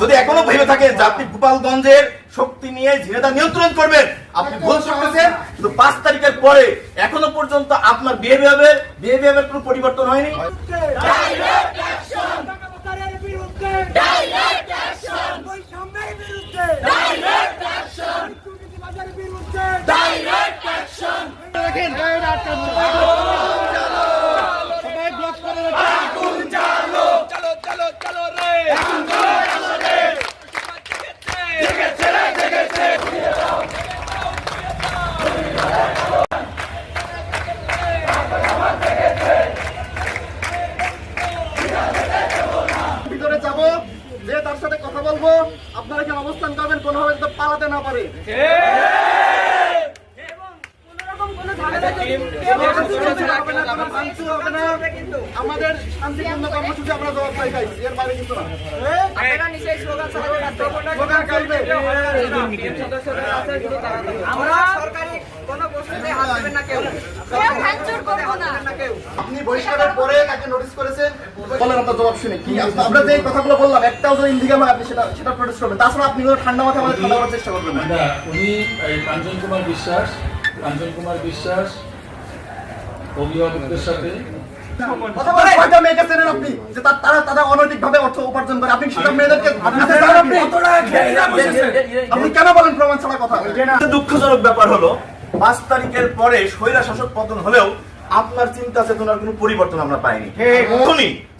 যদি এখনও ভেবে থাকে যে আপনি গোপালগঞ্জের শক্তি নিয়ে ঝিনেদা নিয়ন্ত্রণ করবেন, আপনি ভুল করতেছেন কিন্তু পাঁচ তারিখের পরে এখনও পর্যন্ত আপনার বিহেভিয়ারের বিহেভিয়ারের কোনো পরিবর্তন হয়নি টাকাবাজারের বিরুদ্ধে ডাইরেক্ট অ্যাকশন বৈষম্যের বিরুদ্ধে ডাইরেক্ট অ্যাকশন দুর্নীতিবাজারের বিরুদ্ধে ডাইরেক্ট অ্যাকশন দেখেন সবাই ব্লক করে ভিতরে যাব যে তার সাথে কথা বলব আপনারা এখানে অবস্থান করবেন কোনোভাবে যাতে পালাতে না পারে হবে না, কোনো ভাঙচুর হবে না। আমাদের শান্তিপূর্ণ কর্মসূচি আমরা এর বাইরে কিছু না। আমরা সরকারি কোনো বস্তুতে হাত দেবেন না কেউ। কেউ ভাঙচুর করব না। আপনি বহিষ্কারের পরে তাকে নোটিস করেছেন? বলেন আপনার জবাব শুনে। কি আমরা যে কথাগুলো বললাম একটাও যদি ইন্দিকে আপনি সেটা সেটা প্রোটেস্ট করবেন। তাছাড়া আপনি কোনো ঠান্ডা মাথায় আমাদের ঠান্ডা করার চেষ্টা করবেন না। উনি কাঞ্চন কুমার বিশ্বাস কাঞ্চন কুমার বিশ্বাস অভিভাবকদের সাথে। কথা বলেন। কয়টা মেয়েকে চেনেন আপনি? যে তার- তারা তারা অনৈতিকভাবে অর্থ উপার্জন করে। আপনি সেটা মেয়েদেরকে আপনি চেনেন আপনি? আপনি? কেন বলেন প্রমাণ ছাড়া কথা? দুঃখজনক ব্যাপার হলো পাঁচ তারিখের পরে স্বৈরা শাসক পতন হলেও আপনার চিন্তা চেতনার কোনো পরিবর্তন আমরা পাইনি।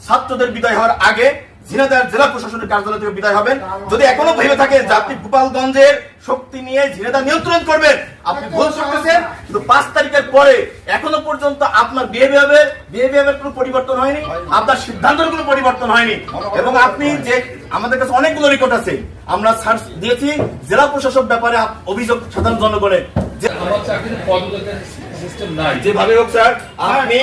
ছাত্রদের বিদায় হওয়ার আগে ঝিনাইদহ জেলা প্রশাসনের কার্যালয় থেকে বিদায় হবেন। যদি এখনও ভেবে থাকে যে আপনি গোপালগঞ্জের শক্তি নিয়ে ঝিনাইদহ নিয়ন্ত্রণ করবেন, আপনি ভুল করতেছেন কিন্তু পাঁচ তারিখের পরে এখনও পর্যন্ত আপনার বিহেভিয়ারের বিহেভিয়ারের কোনো পরিবর্তন হয়নি, আপনার সিদ্ধান্তের কোনো পরিবর্তন হয়নি। এবং আপনি যে আমাদের কাছে অনেকগুলো রেকর্ড আছে, আমরা সার্চ দিয়েছি, জেলা প্রশাসক ব্যাপারে অভিযোগ সাধারণ জনগণের। যে আমার চাকরির পদোন্নতির সিস্টেম নাই। যেভাবে হোক স্যার আপনি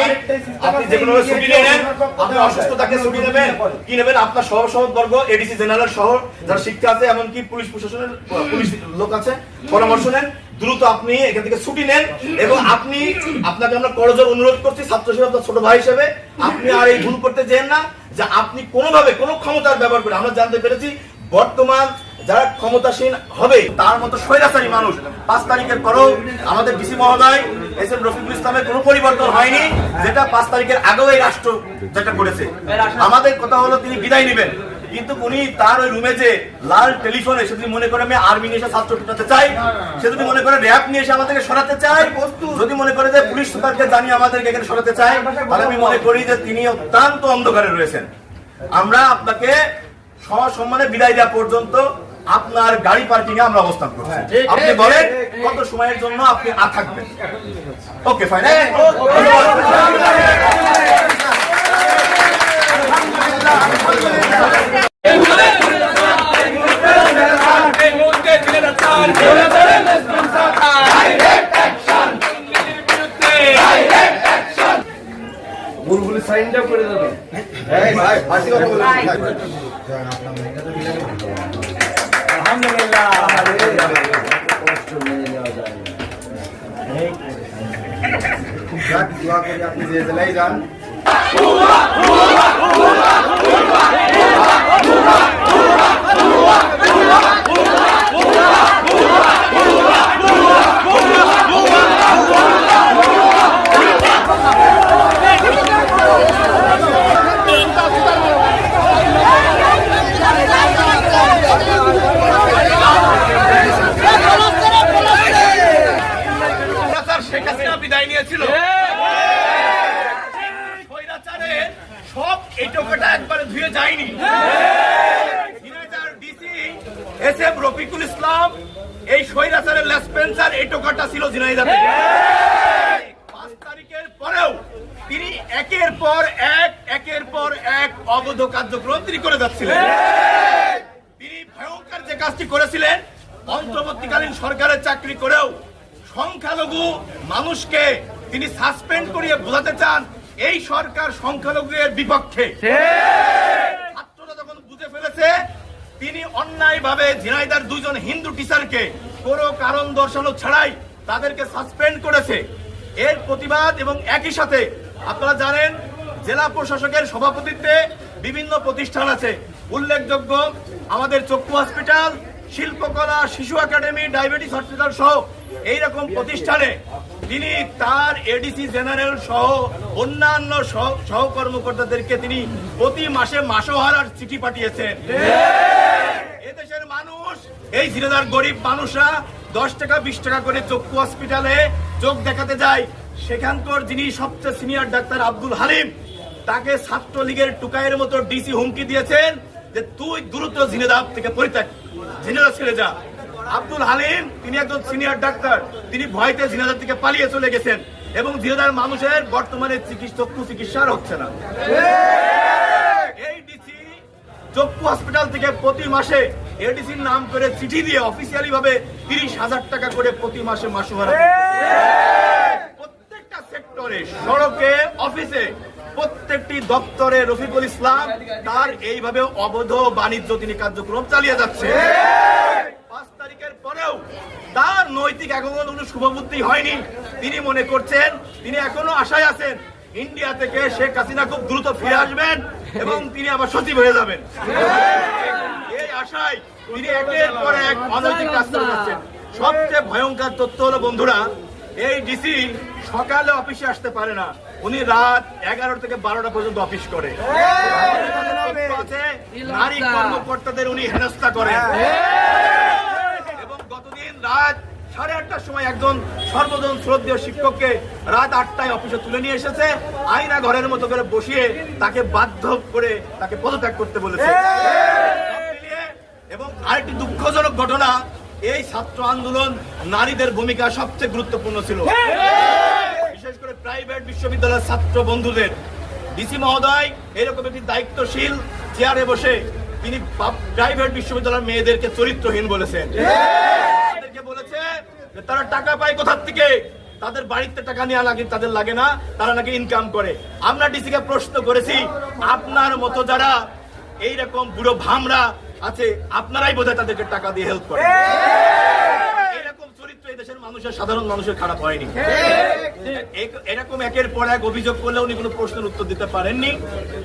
আপনি যে কোনো ছুটি নেন আপনি অসুস্থতাকে ছুটি নেবেন। কি নেবেন? আপনার সহ সহবর্গ এডিসি জেনারেল সহ যারা শিক্ষা আছে এমনকি পুলিশ প্রশাসনের পুলিশ লোক আছে পরামর্শ নেন। দ্রুত আপনি এখান থেকে ছুটি নেন এবং আপনি আপনাকে আমরা করজোর অনুরোধ করছি ছাত্র হিসেবে আপনার ছোট ভাই হিসেবে। আপনি আর এই ভুল করতে যেন না যে আপনি কোনোভাবে কোনো ক্ষমতার ব্যবহার করে আমরা জানতে পেরেছি বর্তমান যারা ক্ষমতাসীন হবে তার মতো স্বৈরাচারী মানুষ পাঁচ তারিখের পরেও আমাদের ডিসি মহোদয় এস এম রফিকুল ইসলামের কোনো পরিবর্তন হয়নি, যেটা পাঁচ তারিখের আগেও এই রাষ্ট্র যেটা করেছে। আমাদের কথা হলো তিনি বিদায় নেবেন। কিন্তু উনি তার ওই রুমে যে লাল টেলিফোনে, সে যদি মনে করে আমি আর্মি নিয়ে এসে ছাত্র টুটাতে চাই, সে যদি মনে করে র্যাব নিয়ে এসে আমাদেরকে সরাতে চায়, যদি মনে করে যে পুলিশ সুপারকে জানিয়ে আমাদেরকে এখানে সরাতে চায়, তাহলে আমি মনে করি যে তিনি অত্যন্ত অন্ধকারে রয়েছেন। আমরা আপনাকে সসম্মানে বিদায় দেওয়া পর্যন্ত আপনার গাড়ি পার্কিং এ আমরা অবস্থান করছি। আপনি বলেন কত সময়ের জন্য আপনি আ থাকবেন? ওকে ফাইন আপনি যে জেলায় যান। ধুয়ে যায়নি। এস এম রফিকুল ইসলাম, এই স্বৈরাচারের লেসপেন্সার এটোকাটা ছিল ঝিনাইদহে পাঁচ তারিখের পরেও তিনি একের পর এক, একের পর এক অবৈধ কার্যক্রম তিনি করে যাচ্ছিলেন। তিনি ভয়ঙ্কর যে কাজটি করেছিলেন, অন্তর্বর্তীকালীন সরকারের চাকরি করেও সংখ্যালঘু মানুষকে তিনি সাসপেন্ড করিয়ে বোঝাতে চান, এই সরকার সংখ্যালঘুদের বিপক্ষে। বুঝে ফেলেছে। তিনি অন্যায় ভাবে ঝিনাইদার দুইজন হিন্দু টিচারকে কোনো কারণ দর্শানো ছাড়াই তাদেরকে সাসপেন্ড করেছে। এর প্রতিবাদ এবং একই সাথে আপনারা জানেন, জেলা প্রশাসকের সভাপতিত্বে বিভিন্ন প্রতিষ্ঠান আছে। উল্লেখযোগ্য আমাদের চক্ষু হসপিটাল শিল্পকলা শিশু একাডেমি ডায়াবেটিস হসপিটাল সহ এইরকম প্রতিষ্ঠানে তিনি তার এডিসি জেনারেল সহ অন্যান্য সহ- সহকর্মকর্তাদেরকে তিনি প্রতি মাসে মাসোহারার চিঠি পাঠিয়েছেন। এদেশের মানুষ এই জিরাদার গরিব মানুষরা দশ টাকা বিশ টাকা করে চক্ষু হসপিটালে চোখ দেখাতে যায়। সেখানকার যিনি সবচেয়ে সিনিয়র ডাক্তার আব্দুল হালিম তাকে ছাত্রলীগের টুকাইয়ের মতো ডিসি হুমকি দিয়েছেন যে তুই দ্রুত জিনেদাব থেকে পরিত্যাগ জিনেদা ছেড়ে যা। আব্দুল হালিম তিনি একজন সিনিয়র ডাক্তার তিনি ভয়তে জিনেদার থেকে পালিয়ে চলে গেছেন এবং জিনেদার মানুষের বর্তমানে চক্ষু চিকিৎসা আর হচ্ছে না। এই ডিসি চক্ষু হসপিটাল থেকে প্রতি মাসে এডিসির নাম করে চিঠি দিয়ে অফিসিয়ালি ভাবে তিরিশ হাজার টাকা করে প্রতি মাসে মাসুহারা প্রত্যেকটা সেক্টরে সড়কে অফিসে প্রত্যেকটি দপ্তরে রফিকুল ইসলাম, তার এইভাবে অবৈধ বাণিজ্য তিনি কার্যক্রম চালিয়ে যাচ্ছে। পাঁচ তারিখের পরেও তার নৈতিক এখনও কোনো শুভবুদ্ধি হয়নি। তিনি মনে করছেন, তিনি এখনও আশায় আছেন, ইন্ডিয়া থেকে শেখ হাসিনা খুব দ্রুত ফিরে আসবেন এবং তিনি আবার সচিব হয়ে যাবেন। এই আশায় তিনি একের পর এক অনৈতিক কাজ করে যাচ্ছেন। সবচেয়ে ভয়ঙ্কর তথ্য হলো, বন্ধুরা, এই ডিসি সকালে অফিসে আসতে পারে না। উনি রাত এগারো থেকে বারোটা পর্যন্ত অফিস করে। নারী কর্মকর্তাদের উনি হেনস্থা করেন। এবং গতদিন রাত সাড়ে আটটার সময় একজন সর্বজন শ্রদ্ধেয় শিক্ষককে রাত আটটায় অফিসে তুলে নিয়ে এসেছে। আইনা ঘরের মতো করে বসিয়ে তাকে বাধ্য করে তাকে পদত্যাগ করতে বলেছে। এবং আরেকটি দুঃখজনক ঘটনা এই ছাত্র আন্দোলন নারীদের ভূমিকা সবচেয়ে গুরুত্বপূর্ণ ছিল। করে প্রাইভেট বিশ্ববিদ্যালয়ের ছাত্র বন্ধুদের। ডিসি মহোদয় এরকম একটি দায়িত্বশীল চেয়ারে বসে তিনি প্রাইভেট বিশ্ববিদ্যালয়ের মেয়েদেরকে চরিত্রহীন বলেছেন। তাদেরকে বলেছে তারা টাকা পায় কোথার থেকে? তাদের বাড়িতে টাকা নেওয়া লাগে, তাদের লাগে না, তারা নাকি ইনকাম করে। আমরা ডিসিকে প্রশ্ন করেছি, আপনার মতো যারা এইরকম বুড়ো ভামরা আছে, আপনারাই বোধহয় তাদেরকে টাকা দিয়ে হেল্প করে এই সাধারণ মানুষের খারাপ হয়নি। এরকম একের পর এক অভিযোগ করলে উনি কোনো প্রশ্নের উত্তর দিতে পারেননি।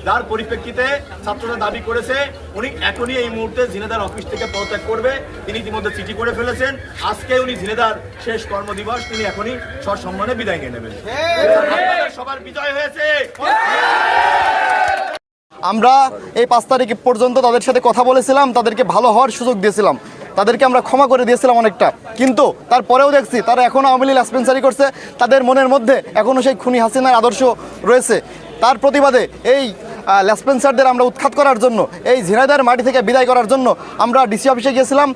যার পরিপ্রেক্ষিতে ছাত্ররা দাবি করেছে, উনি এখনই এই মুহূর্তে ঝিনেদার অফিস থেকে পদত্যাগ করবে। তিনি ইতিমধ্যে চিঠি করে ফেলেছেন। আজকে উনি ঝিনেদার শেষ কর্মদিবস, তিনি এখনই সসম্মানে বিদায় নিয়ে নেবেন। সবার বিজয় হয়েছে। আমরা এই পাঁচ তারিখ পর্যন্ত তাদের সাথে কথা বলেছিলাম, তাদেরকে ভালো হওয়ার সুযোগ দিয়েছিলাম। তাদেরকে আমরা ক্ষমা করে দিয়েছিলাম অনেকটা। কিন্তু তারপরেও দেখছি, তারা এখনও আওয়ামী লীগ লাসপেন্সারি করছে। তাদের মনের মধ্যে এখনও সেই খুনি হাসিনার আদর্শ রয়েছে। তার প্রতিবাদে এই লেসপেন্সারদের আমরা উৎখাত করার জন্য, এই ঝিনাইদার মাটি থেকে বিদায় করার জন্য আমরা ডিসি অফিসে গিয়েছিলাম।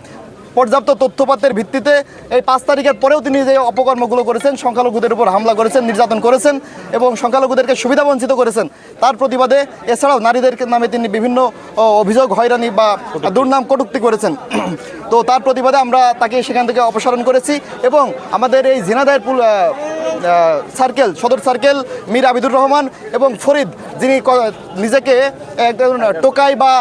পর্যাপ্ত তথ্যপাতের ভিত্তিতে এই পাঁচ তারিখের পরেও তিনি যে অপকর্মগুলো করেছেন সংখ্যালঘুদের উপর হামলা করেছেন নির্যাতন করেছেন এবং সংখ্যালঘুদেরকে সুবিধা বঞ্চিত করেছেন তার প্রতিবাদে এছাড়াও নারীদের নামে তিনি বিভিন্ন অভিযোগ হয়রানি বা দুর্নাম কটুক্তি করেছেন। তো তার প্রতিবাদে আমরা তাকে সেখান থেকে অপসারণ করেছি এবং আমাদের এই আহ, সার্কেল সদর সার্কেল মীর আবিদুর রহমান এবং ফরিদ যিনি নিজেকে একজন টোকাই বা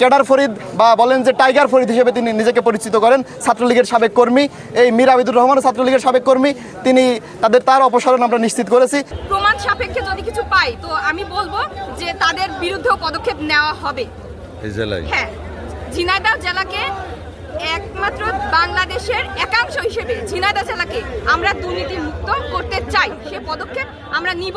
ক্যাডার ফরিদ বা বলেন যে টাইগার ফরিদ হিসেবে তিনি নিজেকে পরিচিত করেন ছাত্রলীগের সাবেক কর্মী। এই মীর আবিদুর রহমান ছাত্রলীগের সাবেক কর্মী তিনি তাদের তার অপসারণ আমরা নিশ্চিত করেছি। প্রমাণ সাপেক্ষে যদি কিছু পাই তো আমি বলব যে তাদের বিরুদ্ধেও পদক্ষেপ নেওয়া হবে। জেলায়? হ্যাঁ ঝিনাইদহ জেলাকে একমাত্র বাংলাদেশের একাংশ হিসেবে ঝিনাইদহ জেলাকে আমরা দুর্নীতি মুক্ত করতে চাই। সে পদক্ষেপ আমরা নিব।